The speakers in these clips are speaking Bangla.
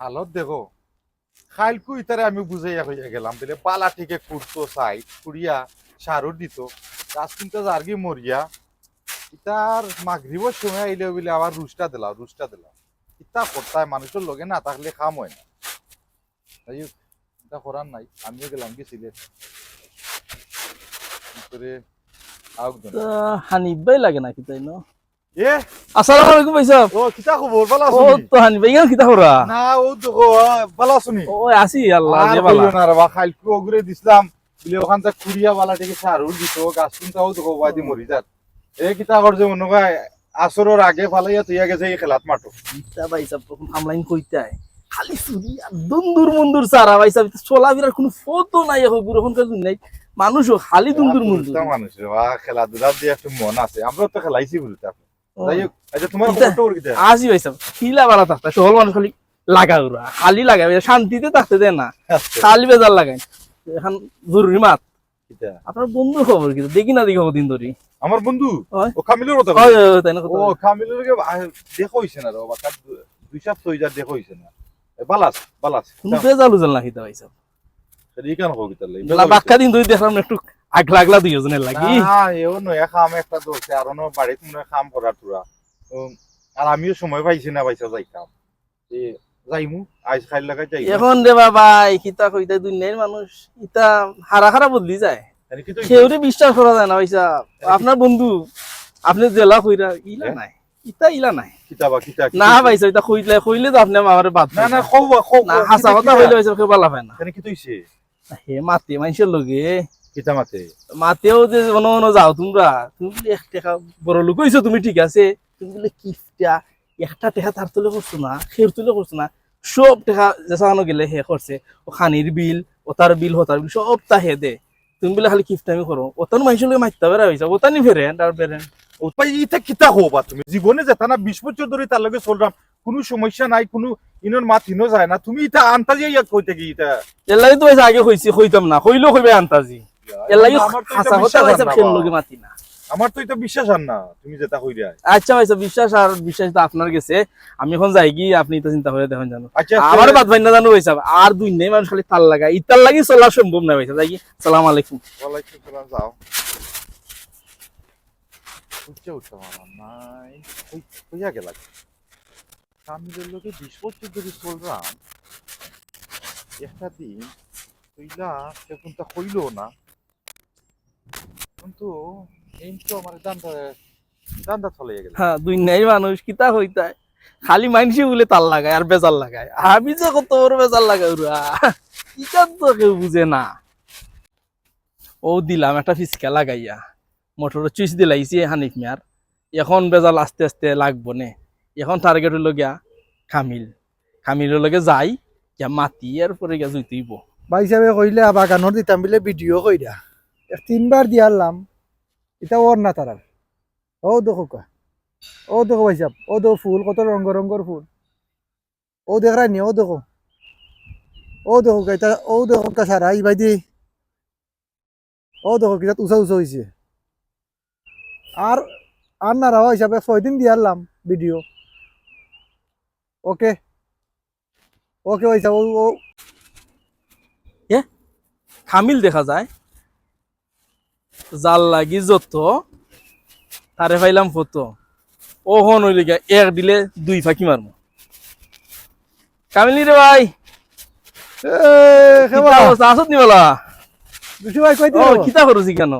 হালত দেখো। খাইলকু ইতারে আমি বুঝাইয়া হইয়া গেলাম বলে পালা থেকে কুড়তো চাই কুড়িয়া সারও দিত গাছ কিন্তু জার্গি মরিয়া ইতার মাগরিবর সময় আইলে বলে আবার রুষ্টা দিলাম রুষ্টা দিলাম ইতা করতায় মানুষের লগে না থাকলে খাম হয় না। তাই এটা করার নাই আমিও গেলাম কি সিলেট। হানিফ লাগে নাকি তাই ন? এ আসসালামু আলাইকুম ভাই সাহেব ও কিতা খবর ভালো ও আছো তো হানিফ ভাই কিতা করা না ও তো ভালো আছো নি? ও আসি আল্লাহ যে বালা না রে বা খাইলকু ওগুরে দিছিলাম। বলে ওখান থেকে কুড়িয়া বালা থেকে সারুর দিত গাছ শুনতাও তো বাদি মরি এ কিতা করছে মনে হয় আসরের আগে ফালাইয়া তুইয়া গেছে এই খেলাত মাঠো ইতা ভাই সাহেব তখন হামলাইন কইতে আয় খালি চুরি আর দুন্দুর মুন্দুর সারা ভাই সাহেব চলা বিরার কোনো ফটো নাই এখন বুড়োখনকার দিন নাই। মানুষও খালি দুন্দুর মুন্দুর। মানুষ খেলাধুলার দিয়ে একটু মন আছে আমরা তো খেলাইছি বলতে আচ্ছা আসি ভাই খিলা থাকতে সকল মানুষ খালি লাগা ওরা খালি লাগাই শান্তিতে থাকতে দেয় না। আচ্ছা, খালি বেজার লাগাই এখন জরুরি মাত। আপনার বন্ধুর খবর কি দেখি না দেখি দিন ধরি আমার বন্ধু? হয়। ও কামিলের কথা ওই, তাই না কথা। ও কামিলের কে দেখো হইছে না রে বাবা দু- দুই সাপ তো যা দেখো হইছে না বালাস বালাস কোন বেজাল উজাল নাকি তা ভাই সাহেব হোক বেলা বাক্কা দিন ধরে দেখলাম না একটু আগলা আগলা দুইজনের লাগি। এও নয় খাম একটা আর অন্য বাড়িতে মনে খাম করার তোরা উম, আর আমিও সময় পাইছি না পাইছা যাই কাম। এ, যাইমু আইস খাইল লাগাই যাই। এখন রে বাবা এই কিতা কইতা দুনিয়ার মানুষ ইতা হারা হারা বদলি যায়। কেউরে বিশ্বাস করা যায় না সাহেব আপনার বন্ধু আপনি জেলা কইরা ইলা? নাই। ইতা ইলা নাই। কিতাবা কিতা না সাহেব ইতা কইলে কইলে তো আপনি আমারে বাদ না। না খৌ খৌ না হাসা কথা হইলে ভাই সাহেব কেউ বালা পায় না। এনে কি তৈছে হে মাতে মানুষের লগে। কিতা মাতে মাতেও যে অন্য অন্য যাও তোমরা। তুমি বলে এক টাকা বড় লোক হইছো তুমি ঠিক আছে। তুমি বলে কিফটা একটা টাকা তার তুলে করছ না খের তুলে করছ না। সব টাকা যেসানো গেলে হে করছে। ও খানির বিল ও তার বিল ও তার বিল সব তা হে দে। তুমি বলে খালি কিফটামি করো ওতান মানুষের মারতে পারা হয়েছে ওতানি ফেরে তার বেরেন ও ভাই ইটা কিতা হবা তুমি? জীবনে যেতা না বিশ বছর ধরে তার লগে চললাম কোনো সমস্যা নাই কোনো ইনর মাত যায় না। তুমি ইটা আন্তাজি ইয়া কইতে কি ইটা তো আগে কইতাম না। কইলেও কইবে আন্তাজি। এর লাগে আমার তো এটা বিশ্বাস আর না খেল লগে মাতি না। আমার তো এটা বিশ্বাস আর না তুমি যেটা কই যায় আচ্ছা ভাইসা বিশ্বাস আর বিশ্বাস তো আপনার গেছে। আমি এখন যাই কি আপনি তো চিন্তা করে দেখেন জানো। আচ্ছা আমার বাদ ভাই না জানো ভাই সাহেব আর দুই নেই মানুষ খালি তার লাগায়। ইতার লাগি চলা সম্ভব না ভাই যাই কি সালাম আলাইকুম। ওয়ালাইকুম সালাম যাও। উঠছে উঠতে আমার নাই কই- কইয়া গেল কামিলের লোকে বিশ বছর ধরে চললাম একটা দিন কইলা এখন তা হইল না। কিন্তু তো আমার দান্দা দান্দা চলে গেল। হ্যাঁ দুই নেই মানুষ কিতা হইতায়? খালি মাইনসি বলে তার লাগায় আর বেজাল লাগায়। আমি যে কত বড় বেজাল লাগাই ওরা ইটার তো কেউ বুঝে না। ও দিলাম একটা ফিসকা লাগাইয়া। মোটরের চুইস দিলাইছি হানিফ মিয়ার। এখন বেজাল আস্তে আস্তে লাগবো নে। এখন টার্গেট হইল গিয়া খামিল। খামিলের লগে যাই গিয়া মাতি এরপরে গিয়া জুইতেইব ভাই হিসাবে কইলে বাগানোর দিতাম বলে ভিডিও কইরা। তিনবার দিয়ারলাম এটা ওর না তারার। ও দেখো কা, ও দেখো ভাই সাহেব, ও দেখো ফুল, কত রঙ রঙর ফুল। ও দেখ রানি ও দেখো। ও দেখো এটা ও দেখো সারা, এই ভাই দি ও দেখো কিটা উঁচা উঁচা হয়েছে আর আর না রাওয়া হিসাবে ছয় দিন দিয়ারলাম ভিডিও ওকে। ওকে ভাই সাহেব, ও ও খামিল দেখা যায়। জাল লাগি যত তারে পাইলাম ফটো। ও হন হইলে গিয়া এক দিলে দুই ফাঁকি মারমু। কামিলি রে ভাই। আসত নি বলা? দুশো ভাই কই দিও কিতা করছি কেন?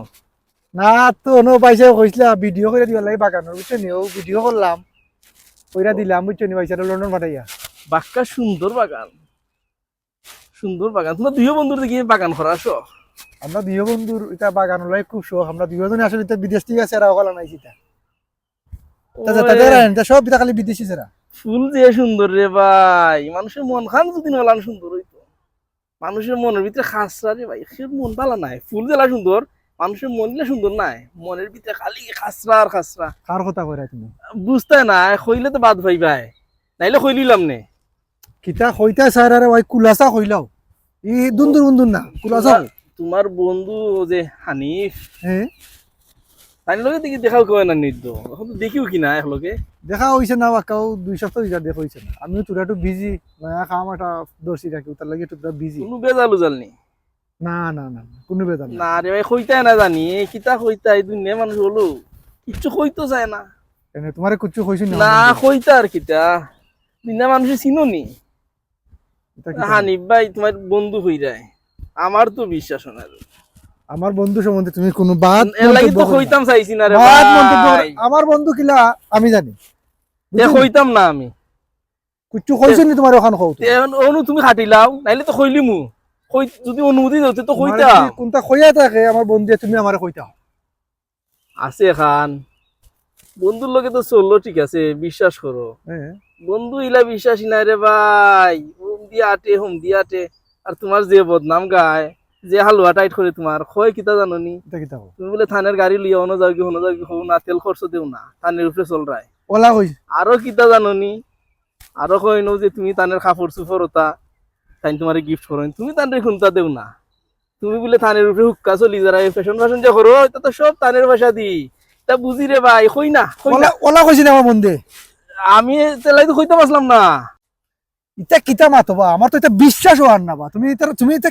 না তো নো পয়সা কইছিলা ভিডিও করে দিবা লাগে বাগানোর বুঝছ নি? ও ভিডিও করলাম দিলাম বুঝছ নি? পয়সা লন্ডন পাঠাইয়া। বাক্কা সুন্দর বাগান। সুন্দর বাগান। তোমার দুই বন্ধুর দেখি বাগান করা আসো আমরা দুই বন্ধুর এটা বাগান লাই খুব শখ আমরা দুইজনে আসলে বিদেশ থেকে সেরা ওখানে নাই সেটা তাদের সব খালি বিদেশি ফুল যে সুন্দর রে ভাই। মানুষের মন খান যদি নলান সুন্দর হইতো। মানুষের মনের ভিতরে খাসরা রে ভাই। সে মন পালা নাই। ফুল জেলা সুন্দর মানুষের মন দিলে সুন্দর নাই। মনের ভিতরে খালি খাসরা আর খাসরা। কার কথা কইরা তুমি? বুঝতে না কইলে তো বাদ ভাই ভাই। নাইলে কইলিলাম নে। কিতা কইতা স্যার আরে ভাই কুলাসা কইলাও ই দুন্দুর বুন্দুর না কুলাসা তোমার বন্ধু যে হানিফ হ্যাঁ তাই লগে দেখি দেখাও কয় না নিদ এখন তো দেখিও কি না একলগে দেখা হয়েছে না বাক্কাও দুই সপ্তাহ হয়েছে দেখা হয়েছে না। আমিও তোরা একটু বিজি নয়া খাম একটা দর্শি রাখি তার লাগে একটু বিজি কোনো বেজাল উজাল নি? না না না না, কোনো বেজাল না না রে ভাই কইতাই না জানি এ কিতা কইতাই দুনিয়া মানুষ হলো। কিচ্ছু কইতো যায় না। এনে তোমারে কুচু হয়েছে না? কইতা আর কিতা। দুনিয়া মানুষ চিনো নি? হানিফ ভাই তোমার বন্ধু হই যায়। আমার তো বিশ্বাস না আমার বন্ধু সম্বন্ধে তুমি কোনো বাদ লাগি তো কইতাম চাইছি না রে ভাই। আমার বন্ধু কিলা আমি জানি। এ কইতাম না আমি। কুচু কইছে নি তোমার ওখান কও অনু তুমি খাটিলাও নাইলে তো কইলি মু। কই যদি অনুমতি দিতে তো কইতা। কোনটা কইয়া থাকে আমার বন্ধু তুমি আমারে কইতা। আছে খান বন্ধুর লগে তো চলল ঠিক আছে বিশ্বাস করো। হ্যাঁ। বন্ধু ইলা বিশ্বাসী নাই রে ভাই। হুম দিয়া আটে হুম দিয়া আটে আর তোমার যে বদনাম গায় যে হালুয়া টাইট করে তোমার কয় কিতা জানো নি এটা কিতা কও? তুমি বলে থানের গাড়ি লিয়া অন্য যাও কি হনো যাও কি হো না তেল খরচ দেও না থানের উপরে চল রায়। ওলা কইছে আরও কিতা জানো নি আরও কই নো যে তুমি তানের কাপড় চুপড় ওতা তাই তোমার গিফট করো তুমি তানের খুনতা দেও না। তুমি বলে থানের উপরে হুক্কা চলি যারা এই ফ্যাশন ফ্যাশন যে করো এটা তো সব তানের পয়সা দি। তা বুঝি রে ভাই কই না কই ওলা কইছে নি আমার বন্ধে? আমি তেলাই তো কইতে পারলাম না। ইটা কিতা মাতবা আমার তো এটা বিশ্বাস হওয়ার না বা। তুমি এটা তুমি এটা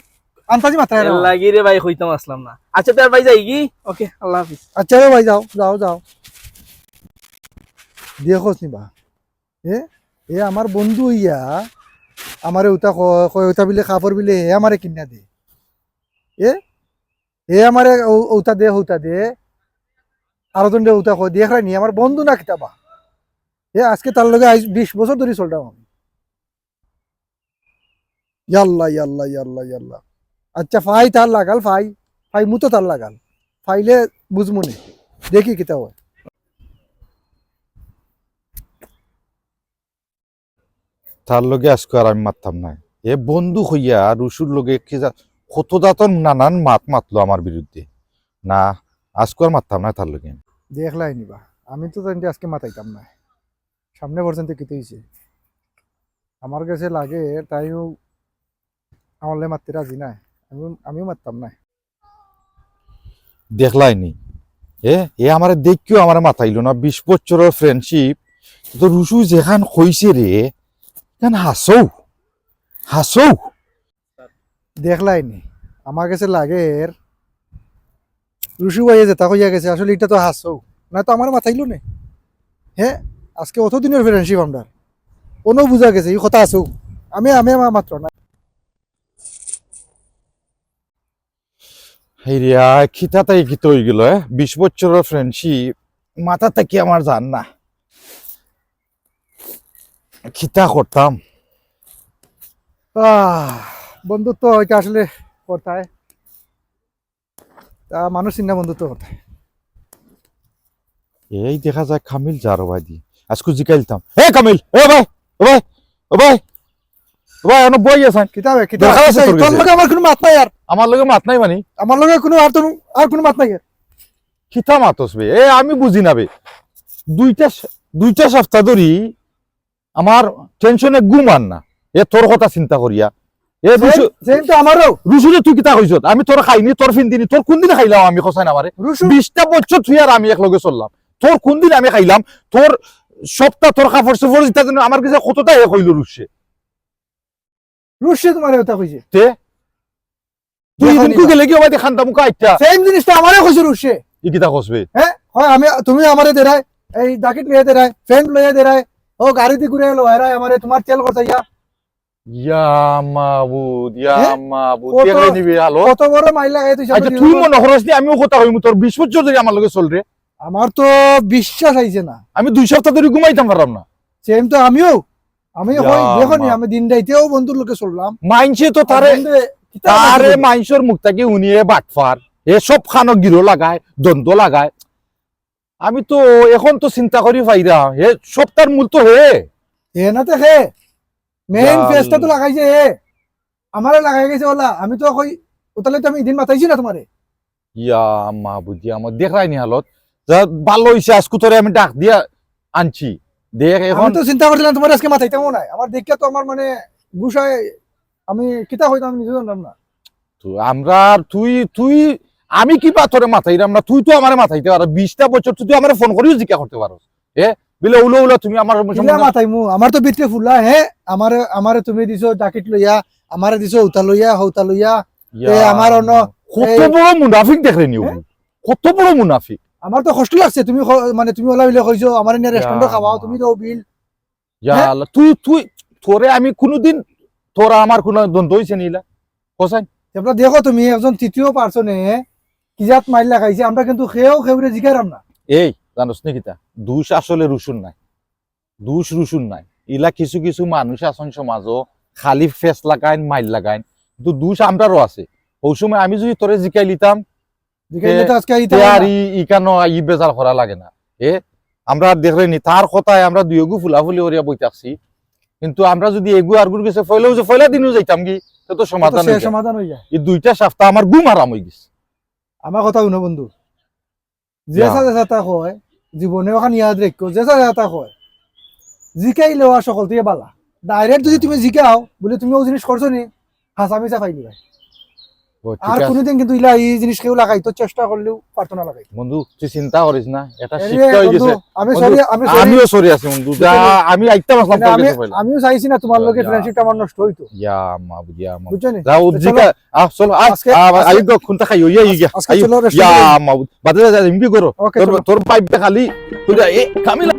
আন্তাজি মাত্রা লাগি রে ভাই কইতাম আসলাম না। আচ্ছা তার ভাই যাই কি? ওকে আল্লাহ হাফিজ। আচ্ছা রে ভাই যাও যাও যাও। দেখোস নি বা এ এ আমার বন্ধু ইয়া আমারে উতা কয় উতা বিলে কাপড় বিলে হে আমারে কিনা দে। এ হে আমারে উতা দে উতা দে। আরও জন উতা কয় দেখ নি। আমার বন্ধু না কিতাবা এ আজকে তার লগে বিশ বছর ধরে চলতাম আমি। ইয়াল্লা ইয়াল্লা ইয়াল্লা ইয়াল্লা আচ্ছা ফাই তার লাগাল ফাই ফাই মুতো তার লাগাল। ফাইলে বুঝব নি। দেখি কিতা হয়। তার লগে আজকে আর আমি মারতাম না। এ বন্ধু হইয়া রুসুর লগে কি কত দাতন নানান মাত মাতলো আমার বিরুদ্ধে। না আজকে আর মারতাম না তার লগে। দেখলাই নিবা আমি তো তাই আজকে মাতাইতাম না। সামনে পর্যন্ত কিতে হয়েছে আমার কাছে লাগে তাইও আমার লে মারতে রাজি নাই। আমি আমিও মারতাম না দেখলাইনি। এ এ আমার দেখিও আমার মাথাইলো না। বিশ বছরের ফ্রেন্ডশিপ তো রুসু যেখান কইছে রে কেন হাসৌ? হাসৌ? দেখলাই নি আমার কাছে লাগে এর রুশু ভাইয়ে যেটা কইয়া গেছে আসলে এটা তো হাসো। না তো আমার মাথাইলো নে। হ্যাঁ আজকে অত দিনের ফ্রেন্ডশিপ আমরা। কোনো বুঝা গেছে এই কথা আসো আমি আমি আমার মাত্র না। হেরিয়া খিতাতাই খিত হয়ে গেল বিশ বছরের ফ্রেন্ডশিপ মাথা থেকে আমার জান না? খিতা করতাম। বন্ধুত্ব এটা আসলে কোথায়? তা মানুষ চিন্তা বন্ধুত্ব কোথায়? এই দেখা যায় কামিল যার ভাই দি আজকে জিকাইলতাম। হে কামিল এ ভাই! ও ভাই! ও ভাই! ভাই অনেক বই আছেন কিতাবে কিতাব আছে তোর তোর লগে আমার কোনো মাত নাই আর। আমার লগে মাত নাই মানে? আমার লগে কোনো আর তোর আর কোনো মাত নাই আর। মাতস বে? এ আমি বুঝি না বে। দুইটা সপ্তাহ ধরি আমার টেনশনে ঘুম না। এ তোর কথা চিন্তা করিয়া। এ রুসু তো আমারও। রুসু তুই কিতা আমি তোর খাইনি তোর ফিনদিনি। তোর কোন দিন খাইলাম আমি খসাই না আমারে? বিশটা বছর তুই আর আমি একলগে চললাম। তোর কোন দিন আমি খাইলাম? তোর সপ্তাহ তোর কাপড় চোপড় যেটা আমার কাছে কতটা এ কইল রুসে? রুশে তোমার কথা কইছে। তে? তুই দিন খান্তা আইতা সেম জিনিসটা আমারও কইছে রুশে। ই হ্যাঁ? হয় আমি তুমি আমারে দেরাই এই লইয়া দেরাই লইয়া দেরাই ও গাড়িতে ঘুরে এলো আমারে তোমার তেল করতে ইয়া ইয়া মাবুদ ইয়া হ্যাঁ? মাবুদ কত- নিবি আলো। কত বড় মাইল লাগাই তুই আচ্ছা তুই মনে করস নি আমিও কথা কইমু তোর বিশ বছর ধরে আমার লগে চল রে আমার তো বিশ্বাস আইছে না। আমি দুই সপ্তাহ ধরে ঘুমাইতাম পারলাম না। সেম তো আমিও। আমি হই দেখো নি আমি দিন রাইতেও বন্ধুর লোকে চললাম। মাইনছে তো তারে তারে? মাইনসর মুখ থেকে উনিয়ে বাটফার এ সব খানো গিরো লাগায় দ্বন্দ্ব লাগায়। আমি তো এখন তো চিন্তা করি ফাইদা। হে সপ্তাহের মূল তো হে। হে না তো হে। মেইন। ফেসটা তো লাগাইছে হে। আমারে লাগাই গেছে ওলা। আমি তো কই ওতালে তো আমি দিন মাতাইছি না তোমারে। ইয়া মা বুঝি আমার দেখাই নি হালত। যা ভালো হইছে আজকু তোরে আমি ডাক দিয়া আনছি। দেখ এখন তো চিন্তা করছিলাম তোমার আজকে মাথাইতেও নাই। আমার দেখিয়া তো আমার মানে গুছায় আমি কিতা হইতাম আমি নিজে জানলাম না। তো আমরা তুই তুই আমি কি বা তোরে মাথাইরাম তুই তো আমার মাথাইতে পারো। বিশটা বছর তুই আমার ফোন করিও জিজ্ঞা করতে পারো। এ বলে উলো উলো তুমি আমার কিলা মাথাই মু আমার তো বিটরে ফুলা হে। আমারে আমারে তুমি দিছো জাকেট লইয়া আমারে দিছো উতা লইয়া হৌতা লইয়া। এ, আমার অন্য কত বড় মুনাফিক দেখলেন হ্যাঁ? কত বড় মুনাফিক? আমার তো কষ্ট লাগছে তুমি মানে তুমি ওলা বিলে কইছো আমার নিয়ে রেস্টুরেন্টে খাওয়াও তুমি তো বিল? আল্লাহ, তুই তুই তোরে আমি কোনোদিন তোরা আমার কোনো দ্বন্দ্ব হয়েছে নিলা হোসাইন তারপর দেখো তুমি একজন তৃতীয় পার্সনে কি জাত মাইল লাগাইছে আমরা কিন্তু খেয়েও খেউরে জিগারাম না। এই জানোস নি কিতা? দুষ আসলে রুসুন নাই। দুষ রুসুন নাই। ইলা কিছু কিছু মানুষ আছেন সমাজও খালি ফেস লাগাইন মাইল লাগাইন। কিন্তু দুষ আমরারও আছে। ওই সময় আমি যদি তোরে জিকাই লিতাম বেজার করা লাগে না। এ আমরা দেখলেনি তার কথায় আমরা দুই এগু ফুলাফুলি ওরিয়া বই থাকছি কিন্তু আমরা যদি এগু আর গেছে ফয়লেও যে ফয়লা দিনও যাইতাম কি তো তো তো সমাধান সে যায়। সমাধান হয়ে যায়। এই দুইটা সপ্তাহ আমার গুম আরাম হয়ে গেছে। আমার কথা শুনো বন্ধু। জীবনে ওখান ইয়াদ রেখো জিকাই লেওয়া সকল থেকে বালা। ডাইরেক্ট যদি তুমি জিকাও বলে তুমি ও জিনিস করছ নি হাসামি চাপাই দিবা আর। কোনোদিন কিন্তু ইলা এই জিনিস কেউ লাগাই তো চেষ্টা করলেও পারতো না লাগাই বন্ধু তুই চিন্তা করিস না এটা শিক্ষা হয়ে গেছে। আমি সরি আমি। আমিও সরি আছি বন্ধু যা আমি আইতাম আসলাম তোর আমি আমিও চাইছি না তোমার ইয়া। ফ্রেন্ডশিপটা আমার নষ্ট হইতো। ইয়া মাবুদ ইয়া মাবুদ বুঝছ নি? যাও তো জিকা আহ চলো আজকে- আই গো খাইও ইয়া ইয়া ইয়া মাবুদ বাদে যা এমবি করো। তোর তোর পাইপ খালি তুই এ কামিলা